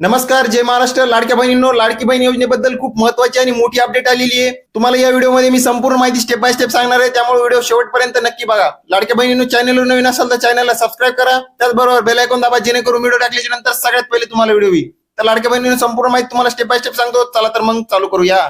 नमस्कार जय महाराष्ट्र. लाडक्या बहिणींनो लाडकी बहीण योजनेबद्दल खूप महत्वाची आणि मोठी अपडेट आलेली आहे. तुम्हाला या व्हिडिओमध्ये मी संपूर्ण माहिती स्टेप बाय स्टेप सांगणार आहे. त्यामुळे व्हिडिओ शेवटपर्यंत नक्की बघा. लाडक्या बहिणींनो चॅनलवर नवीन असाल तर चॅनलला सबस्क्राईब करा. त्याचबरोबर बेल आयकॉन दाबा जेणेकरून व्हिडिओ टाकल्याच्या नंतर सगळ्यात पहिले तुम्हाला व्हिडिओ येईल. तर लाडक्या बहिणींनो संपूर्ण माहिती तुम्हाला स्टेप बाय स्टेप सांगतो. चला तर मग चालू करूया.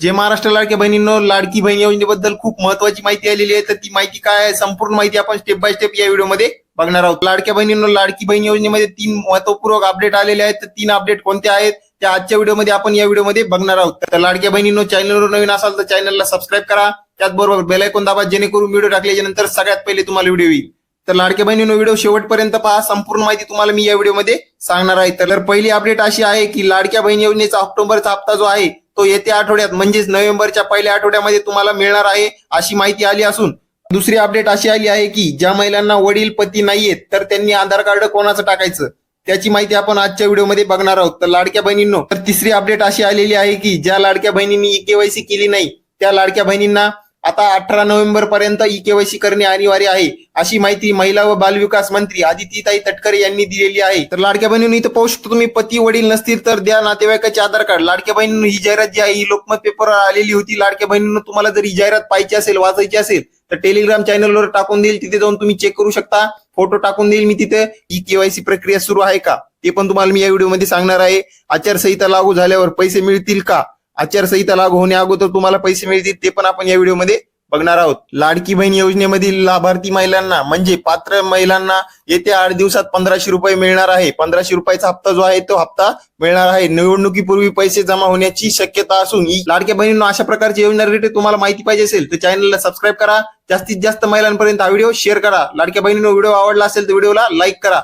जे महाराष्ट्र लाडक्या बहिणींनो लाडकी बहीण योजनेबद्दल खूप महत्वाची माहिती आलेली आहे तर ती माहिती काय आहे संपूर्ण माहिती आपण स्टेप बाय स्टेप या व्हिडिओमध्ये बघणार आहोत. लाडक्या बहिणींनो लाडकी बहीण योजनेमध्ये तीन महत्वपूर्वक अपडेट आलेले आहेत तर तीन अपडेट कोणते आहेत त्या आजच्या व्हिडिओमध्ये आपण या व्हिडिओमध्ये बघणार आहोत. तर लाडक्या बहिणींनो चॅनलवर नवीन असाल तर चॅनलला सबस्क्राईब करा त्याचबरोबर बेलायकोन दाबा जेणेकरून व्हिडिओ टाकल्याच्या नंतर सगळ्यात पहिले तुम्हाला व्हिडिओ येईल. तर लाडक्या बहिणीनो व्हिडिओ शेवटपर्यंत पहा संपूर्ण माहिती तुम्हाला मी या व्हिडिओमध्ये सांगणार आहे. तर पहिली अपडेट अशी आहे की लाडक्या बहीण योजनेचा ऑक्टोबरचा हप्ता जो आहे तो येत्या आठवड्यात म्हणजेच नोव्हेंबरच्या पहिल्या आठवड्यामध्ये तुम्हाला मिळणार आहे अशी माहिती आली असून दुसरी अपडेट अशी आली आहे की ज्या महिलांना वडील पती नाहीयेत तर त्यांनी आधार कार्ड कोणाचं टाकायचं? त्याची माहिती आपण आजच्या व्हिडिओमध्ये बघणार आहोत. तर लाडक्या बहिणींनो तर तिसरी अपडेट अशी आलेली आहे की ज्या लाडक्या बहिणींनी केवायसी केली नाही त्या लाडक्या बहिणींना आता अठरा नोव्हेंबर पर्यंत ई केवायसी करणे अनिवार्य आहे अशी माहिती महिला व बालविकास मंत्री आदितीताई तटकरे यांनी दिलेली आहे. तर लाडक्या बहिणी इथं पाहू शकतो तुम्ही पती वडील नसतील तर द्या नातेवाईकाचे आधार कार्ड. लाडक्या बहिणी ही जाहिरात जी आहे ही लोकमत पेपरवर आलेली होती. लाडक्या बहिणींनो तुम्हाला जर ही जाहिरात पाहिजे असेल वाचायची असेल तर टेलिग्राम चॅनलवर टाकून देईल. तिथे जाऊन तुम्ही चेक करू शकता. फोटो टाकून देईल मी तिथे. ई केवायसी प्रक्रिया सुरू आहे का? ते पण तुम्हाला मी या व्हिडिओमध्ये सांगणार आहे. आचारसंहिता लागू झाल्यावर पैसे मिळतील का? आचारसंहिता लागू होण्या अगोदर तुम्हाला पैसे मिळतील ते पण आपण या व्हिडिओमध्ये बघणार आहोत. लाडकी बहीण योजनेमधील लाभार्थी महिलांना म्हणजे पात्र महिलांना येत्या आठ दिवसात पंधराशे रुपये मिळणार आहे. पंधराशे रुपयाचा हप्ता जो आहे तो हप्ता मिळणार आहे. निवडणुकीपूर्वी पैसे जमा होण्याची शक्यता असून ही लाडक्या बहिणींना अशा प्रकारची योजना रिलेटेड तुम्हाला माहिती पाहिजे असेल तर चॅनलला सबस्क्राईब करा. जास्तीत जास्त महिलांपर्यंत हा व्हिडिओ शेअर करा. लाडक्या बहिणींना व्हिडिओ आवडला असेल तर व्हिडिओला लाईक करा.